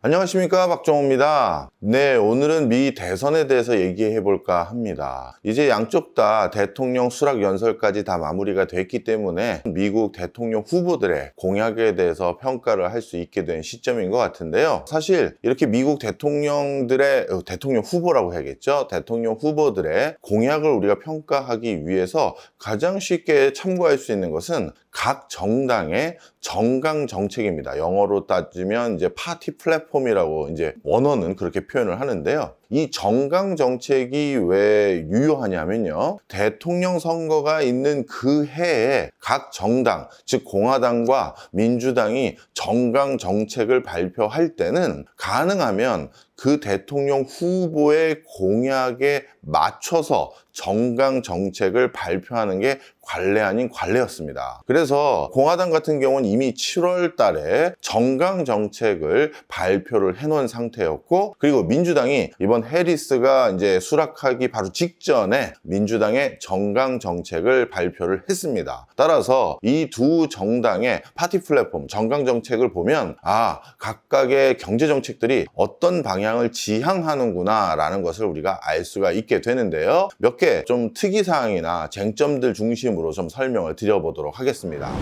안녕하십니까 박정호입니다. 네 오늘은 미 대선에 대해서 얘기해 볼까 합니다. 이제 양쪽 다 대통령 수락 연설까지 다 마무리가 됐기 때문에 미국 대통령 후보들의 공약에 대해서 평가를 할 수 있게 된 시점인 것 같은데요. 사실 이렇게 미국 대통령들의 어, 대통령 후보라고 해야겠죠. 대통령 후보들의 공약을 우리가 평가하기 위해서 가장 쉽게 참고할 수 있는 것은 각 정당의 정강 정책입니다. 영어로 따지면 이제 파티 플랫폼이라고 이제 원어는 그렇게 표현을 하는데요. 이 정강 정책이 왜 유효하냐면요. 대통령 선거가 있는 그 해에 각 정당, 즉 공화당과 민주당이 정강 정책을 발표할 때는 가능하면 그 대통령 후보의 공약에 맞춰서 정강 정책을 발표하는 게 관례 아닌 관례였습니다. 그래서 공화당 같은 경우는 이미 7월 달에 정강 정책을 발표를 해놓은 상태였고 그리고 민주당이 이번 해리스가 이제 수락하기 바로 직전에 민주당의 정강 정책을 발표를 했습니다. 따라서 이 두 정당의 파티 플랫폼 정강 정책을 보면 아 각각의 경제 정책들이 어떤 방향 을 지향하는구나 라는 것을 우리가 알 수가 있게 되는데요. 몇 개 좀 특이사항이나 쟁점들 중심으로 좀 설명을 드려보도록 하겠습니다.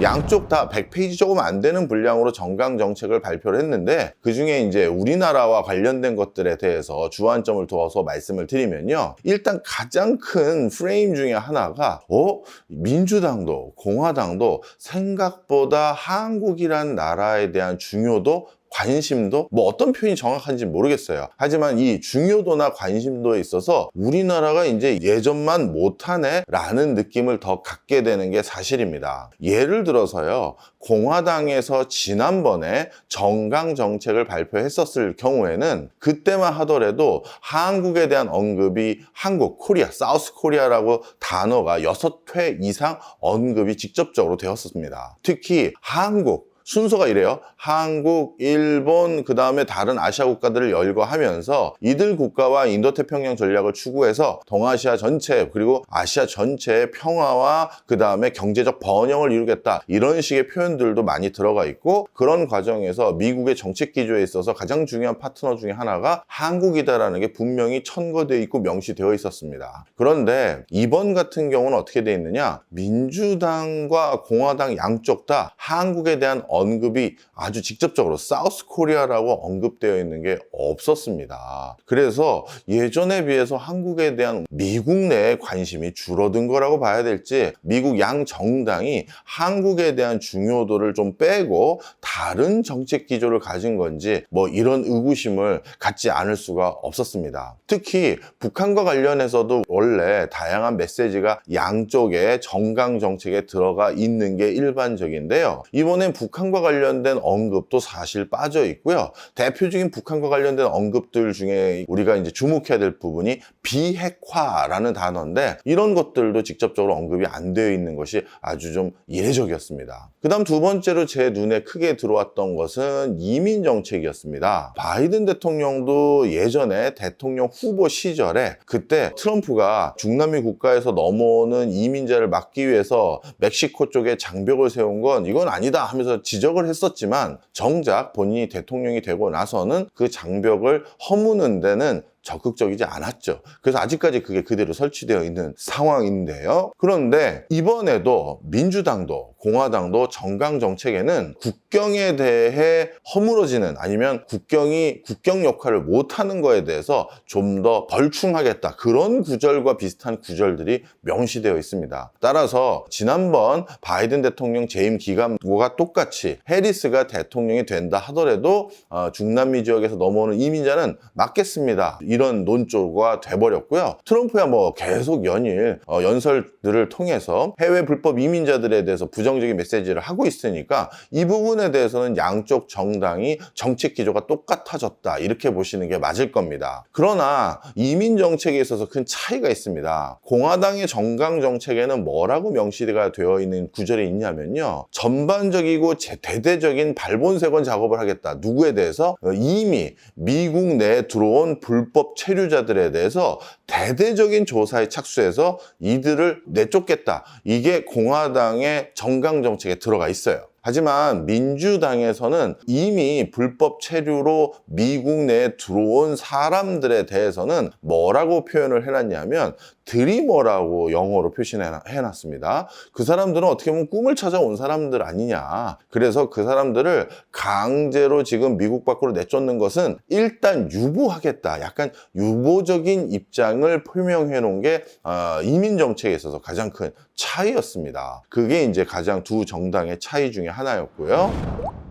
양쪽 다 100페이지 조금 안 되는 분량으로 정강 정책을 발표를 했는데 그 중에 이제 우리나라와 관련된 것들에 대해서 주안점을 두어서 말씀을 드리면요. 일단 가장 큰 프레임 중에 하나가 어 민주당도 공화당도 생각보다 한국이란 나라에 대한 중요도 관심도 뭐 어떤 표현이 정확한지 모르겠어요. 하지만 이 중요도나 관심도에 있어서 우리나라가 이제 예전만 못하네 라는 느낌을 더 갖게 되는 게 사실입니다. 예를 들어서요. 공화당에서 지난번에 정강 정책을 발표했었을 경우에는 그때만 하더라도 한국에 대한 언급이 한국, 코리아, 사우스 코리아라고 단어가 6회 이상 언급이 직접적으로 되었습니다. 특히 한국, 순서가 이래요. 한국, 일본, 그 다음에 다른 아시아 국가들을 열거하면서 이들 국가와 인도태평양 전략을 추구해서 동아시아 전체 그리고 아시아 전체의 평화와 그 다음에 경제적 번영을 이루겠다 이런 식의 표현들도 많이 들어가 있고 그런 과정에서 미국의 정책 기조에 있어서 가장 중요한 파트너 중에 하나가 한국이다라는 게 분명히 천거되어 있고 명시되어 있었습니다. 그런데 이번 같은 경우는 어떻게 되어 있느냐? 민주당과 공화당 양쪽 다 한국에 대한 언 급이 아주 직접적으로 사우스 코리아라고 언급되어 있는 게 없었습니다. 그래서 예전에 비해서 한국에 대한 미국 내의 관심이 줄어든 거라고 봐야 될지 미국 양 정당이 한국에 대한 중요도를 좀 빼고 다른 정책 기조를 가진 건지 뭐 이런 의구심을 갖지 않을 수가 없었습니다. 특히 북한과 관련해서도 원래 다양한 메시지가 양쪽의 정강 정책에 들어가 있는 게 일반적인데요. 이번엔 북한 북한과 관련된 언급도 사실 빠져 있고요. 대표적인 북한과 관련된 언급들 중에 우리가 이제 주목해야 될 부분이 비핵화라는 단어인데 이런 것들도 직접적으로 언급이 안 되어 있는 것이 아주 좀 이례적이었습니다. 그 다음 두 번째로 제 눈에 크게 들어왔던 것은 이민 정책이었습니다. 바이든 대통령도 예전에 대통령 후보 시절에 그때 트럼프가 중남미 국가에서 넘어오는 이민자를 막기 위해서 멕시코 쪽에 장벽을 세운 건 이건 아니다 하면서 지적을 했었지만 정작 본인이 대통령이 되고 나서는 그 장벽을 허무는 데는 적극적이지 않았죠. 그래서 아직까지 그게 그대로 설치되어 있는 상황인데요. 그런데 이번에도 민주당도 공화당도 정강 정책에는 국경에 대해 허물어지는 아니면 국경이 국경 역할을 못하는 거에 대해서 좀 더 벌충하겠다 그런 구절과 비슷한 구절들이 명시되어 있습니다. 따라서 지난번 바이든 대통령 재임 기간과 똑같이 해리스가 대통령이 된다 하더라도 어, 중남미 지역에서 넘어오는 이민자는 막겠습니다. 이런 논조가 돼버렸고요. 트럼프야 뭐 계속 연일 어, 연설들을 통해서 해외 불법 이민자들에 대해서 부정적인 메시지를 하고 있으니까 이 부분에 대해서는 양쪽 정당이 정책 기조가 똑같아졌다 이렇게 보시는 게 맞을 겁니다. 그러나 이민 정책에 있어서 큰 차이가 있습니다. 공화당의 정강 정책에는 뭐라고 명시가 되어 있는 구절이 있냐면요. 전반적이고 대대적인 발본색원 작업을 하겠다. 누구에 대해서 어, 이미 미국 내에 들어온 불법 불법 체류자들에 대해서 대대적인 조사에 착수해서 이들을 내쫓겠다. 이게 공화당의 정강 정책에 들어가 있어요. 하지만 민주당에서는 이미 불법 체류로 미국 내에 들어온 사람들에 대해서는 뭐라고 표현을 해놨냐면 드리머라고 영어로 표시해놨습니다. 그 사람들은 어떻게 보면 꿈을 찾아온 사람들 아니냐. 그래서 그 사람들을 강제로 지금 미국 밖으로 내쫓는 것은 일단 유보하겠다. 약간 유보적인 입장을 표명해 놓은 게 어, 이민 정책에 있어서 가장 큰 차이였습니다. 그게 이제 가장 두 정당의 차이 중에 하나였고요.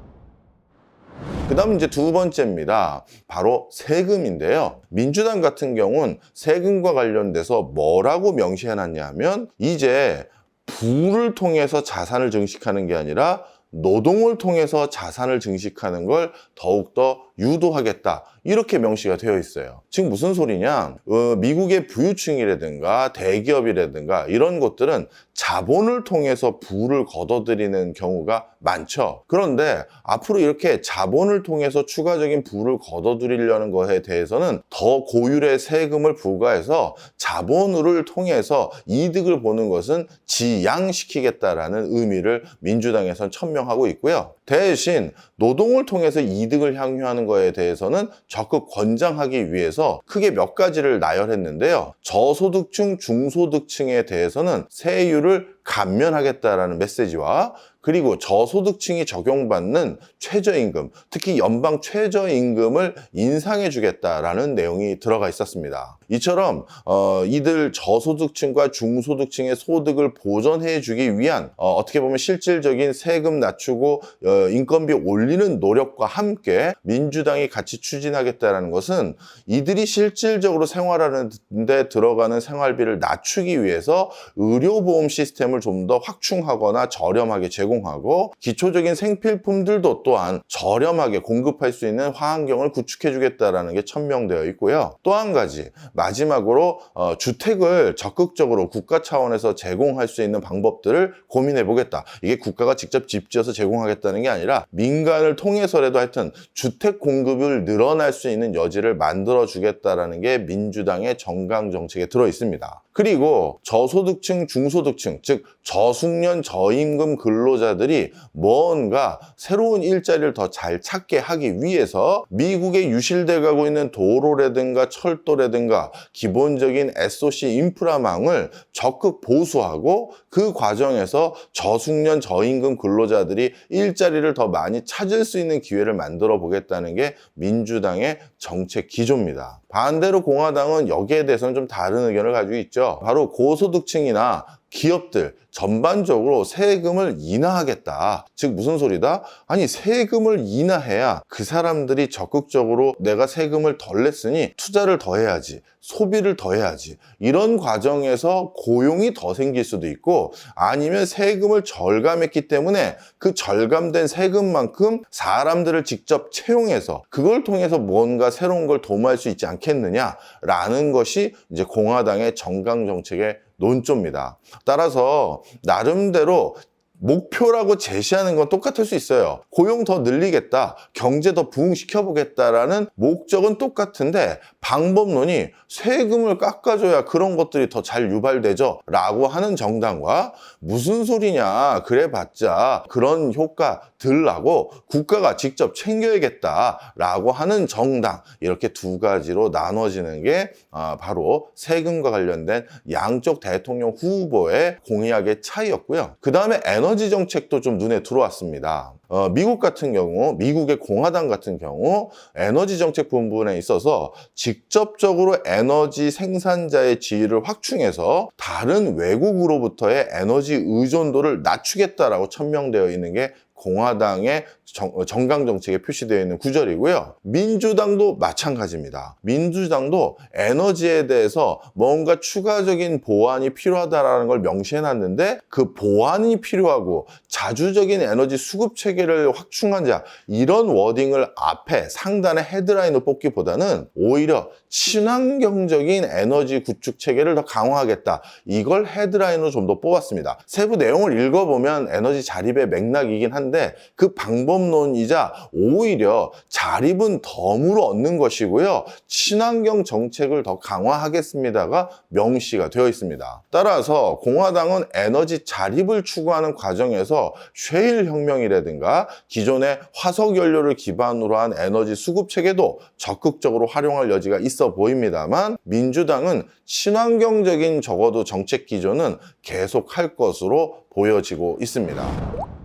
그 다음 이제 두 번째입니다. 바로 세금인데요. 민주당 같은 경우는 세금과 관련돼서 뭐라고 명시해놨냐면 이제 부를 통해서 자산을 증식하는 게 아니라 노동을 통해서 자산을 증식하는 걸 더욱더 유도하겠다. 이렇게 명시가 되어 있어요. 지금 무슨 소리냐? 어, 미국의 부유층이라든가 대기업이라든가 이런 것들은 자본을 통해서 부를 걷어들이는 경우가 많죠. 그런데 앞으로 이렇게 자본을 통해서 추가적인 부를 걷어들이려는 것에 대해서는 더 고율의 세금을 부과해서 자본을 통해서 이득을 보는 것은 지양시키겠다라는 의미를 민주당에선 천명 하고 있고요. 대신 노동을 통해서 이득을 향유하는 것에 대해서는 적극 권장하기 위해서 크게 몇 가지를 나열했는데요. 저소득층, 중소득층에 대해서는 세율을 감면하겠다라는 메시지와 그리고 저소득층이 적용받는 최저임금, 특히 연방 최저임금을 인상해 주겠다라는 내용이 들어가 있었습니다. 이처럼 어, 이들 저소득층과 중소득층의 소득을 보전해 주기 위한 어, 떻게 보면 실질적인 세금 낮추고 어, 인건비 올리는 노력과 함께 민주당이 같이 추진하겠다는 것은 이들이 실질적으로 생활하는 데 들어가는 생활비를 낮추기 위해서 의료보험 시스템 을 좀 더 확충하거나 저렴하게 제공하고 기초적인 생필품들도 또한 저렴하게 공급할 수 있는 환경을 구축해 주겠다라는 게 천명되어 있고요. 또 한 가지 마지막으로 어, 주택을 적극적으로 국가 차원에서 제공할 수 있는 방법들을 고민해 보겠다. 이게 국가가 직접 집지어서 제공하겠다는 게 아니라 민간을 통해서라도 하여튼 주택 공급을 늘어날 수 있는 여지를 만들어 주겠다라는 게 민주당의 정강 정책에 들어 있습니다. 그리고 저소득층, 중소득층, 즉 저숙련, 저임금 근로자들이 뭔가 새로운 일자리를 더 잘 찾게 하기 위해서 미국에 유실돼 가고 있는 도로라든가 철도라든가 기본적인 SOC 인프라망을 적극 보수하고 그 과정에서 저숙련, 저임금 근로자들이 일자리를 더 많이 찾을 수 있는 기회를 만들어 보겠다는 게 민주당의 정책 기조입니다. 반대로 공화당은 여기에 대해서는 좀 다른 의견을 가지고 있죠. 바로 고소득층이나 기업들 전반적으로 세금을 인하하겠다. 즉 무슨 소리다? 아니 세금을 인하해야 그 사람들이 적극적으로 내가 세금을 덜 냈으니 투자를 더 해야지. 소비를 더 해야지. 이런 과정에서 고용이 더 생길 수도 있고 아니면 세금을 절감했기 때문에 그 절감된 세금만큼 사람들을 직접 채용해서 그걸 통해서 뭔가 새로운 걸 도모할 수 있지 않겠느냐라는 것이 이제 공화당의 정강 정책의 논조입니다. 따라서 나름대로 목표라고 제시하는 건 똑같을 수 있어요. 고용 더 늘리겠다, 경제 더 부흥시켜보겠다라는 목적은 똑같은데 방법론이 세금을 깎아줘야 그런 것들이 더 잘 유발되죠. 라고 하는 정당과 무슨 소리냐, 그래봤자 그런 효과 들라고 국가가 직접 챙겨야겠다 라고 하는 정당 이렇게 두 가지로 나눠지는 게 아, 바로 세금과 관련된 양쪽 대통령 후보의 공약의 차이였고요. 그 다음에 에너지 정책도 좀 눈에 들어왔습니다. 어, 미국 같은 경우, 미국의 공화당 같은 경우 에너지 정책 부분에 있어서 직접적으로 에너지 생산자의 지위를 확충해서 다른 외국으로부터의 에너지 의존도를 낮추겠다라고 천명되어 있는 게 공화당의 정, 강 정책에 표시되어 있는 구절이고요. 민주당도 마찬가지입니다. 민주당도 에너지에 대해서 뭔가 추가적인 보완이 필요하다라는 걸 명시해 놨는데 그 보완이 필요하고 자주적인 에너지 수급 체계 체계를 확충한 자 이런 워딩을 앞에 상단의 헤드라인으로 뽑기보다는 오히려 친환경적인 에너지 구축 체계를 더 강화하겠다. 이걸 헤드라인으로 좀 더 뽑았습니다. 세부 내용을 읽어보면 에너지 자립의 맥락이긴 한데 그 방법론이자 오히려 자립은 덤으로 얻는 것이고요. 친환경 정책을 더 강화하겠습니다가 명시가 되어 있습니다. 따라서 공화당은 에너지 자립을 추구하는 과정에서 쉐일 혁명이라든가 기존의 화석 연료를 기반으로 한 에너지 수급 체계도 적극적으로 활용할 여지가 있어 보입니다만 민주당은 친환경적인 적어도 정책 기조는 계속할 것으로 보여지고 있습니다.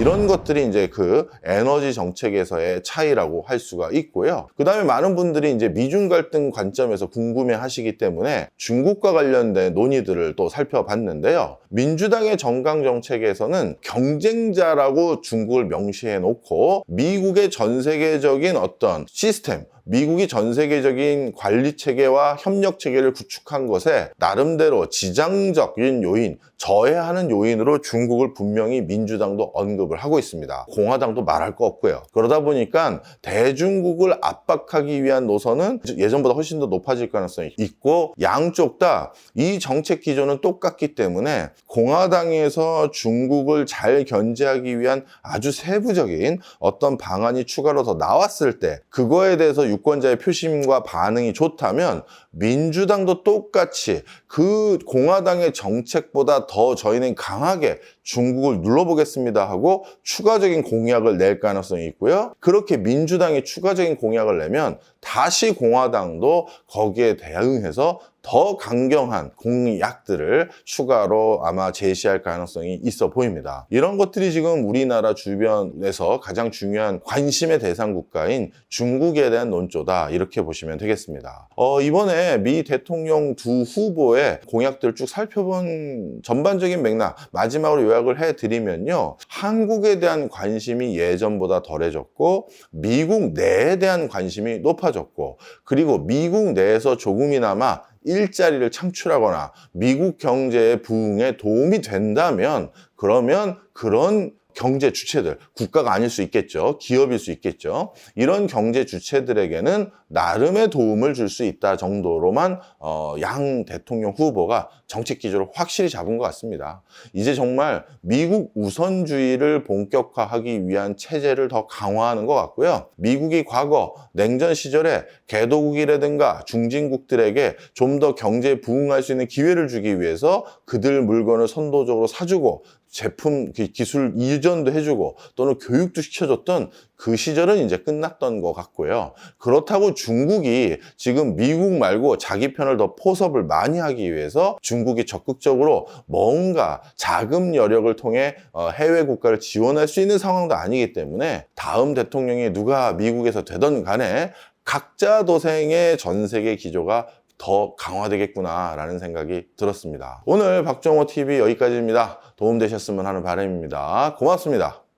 이런 것들이 이제 그 에너지 정책에서의 차이라고 할 수가 있고요. 그 다음에 많은 분들이 이제 미중 갈등 관점에서 궁금해 하시기 때문에 중국과 관련된 논의들을 또 살펴봤는데요. 민주당의 정강 정책에서는 경쟁자라고 중국을 명시해 놓고 미국의 전 세계적인 어떤 시스템, 미국이 전 세계적인 관리 체계와 협력 체계를 구축한 것에 나름대로 지장적인 요인, 저해하는 요인으로 중국을 분명히 민주당도 언급을 하고 있습니다. 공화당도 말할 거 없고요. 그러다 보니까 대중국을 압박하기 위한 노선은 예전보다 훨씬 더 높아질 가능성이 있고 양쪽 다 이 정책 기조는 똑같기 때문에 공화당에서 중국을 잘 견제하기 위한 아주 세부적인 어떤 방안이 추가로 더 나왔을 때 그거에 대해서 유권자의 표심과 반응이 좋다면 민주당도 똑같이 그 공화당의 정책보다 더 저희는 강하게 중국을 눌러보겠습니다 하고 추가적인 공약을 낼 가능성이 있고요. 그렇게 민주당이 추가적인 공약을 내면 다시 공화당도 거기에 대응해서 더 강경한 공약들을 추가로 아마 제시할 가능성이 있어 보입니다. 이런 것들이 지금 우리나라 주변에서 가장 중요한 관심의 대상 국가인 중국에 대한 논조다 이렇게 보시면 되겠습니다. 어, 이번에 미 대통령 두 후보의 공약들을 쭉 살펴본 전반적인 맥락 마지막으로 요약을 해드리면요. 한국에 대한 관심이 예전보다 덜해졌고 미국 내에 대한 관심이 높아졌고 그리고 미국 내에서 조금이나마 일자리를 창출하거나 미국 경제의 부흥에 도움이 된다면 그러면 그런 경제 주체들, 국가가 아닐 수 있겠죠. 기업일 수 있겠죠. 이런 경제 주체들에게는 나름의 도움을 줄 수 있다 정도로만 어, 양 대통령 후보가 정책 기조를 확실히 잡은 것 같습니다. 이제 정말 미국 우선주의를 본격화하기 위한 체제를 더 강화하는 것 같고요. 미국이 과거 냉전 시절에 개도국이라든가 중진국들에게 좀 더 경제 부흥할 수 있는 기회를 주기 위해서 그들 물건을 선도적으로 사주고 제품 그 기술 이전도 해주고 또는 교육도 시켜줬던 그 시절은 이제 끝났던 것 같고요. 그렇다고 중국이 지금 미국 말고 자기 편을 더 포섭을 많이 하기 위해서 중 국이 적극적으로 뭔가 자금 여력을 통해 어, 해외 국가를 지원할 수 있는 상황도 아니기 때문에 다음 대통령이 누가 미국에서 되던 간에 각자 도생의 전 세계 기조가 더 강화되겠구나라는 생각이 들었습니다. 오늘 박정호 TV 여기까지입니다. 도움되셨으면 하는 바람입니다. 고맙습니다.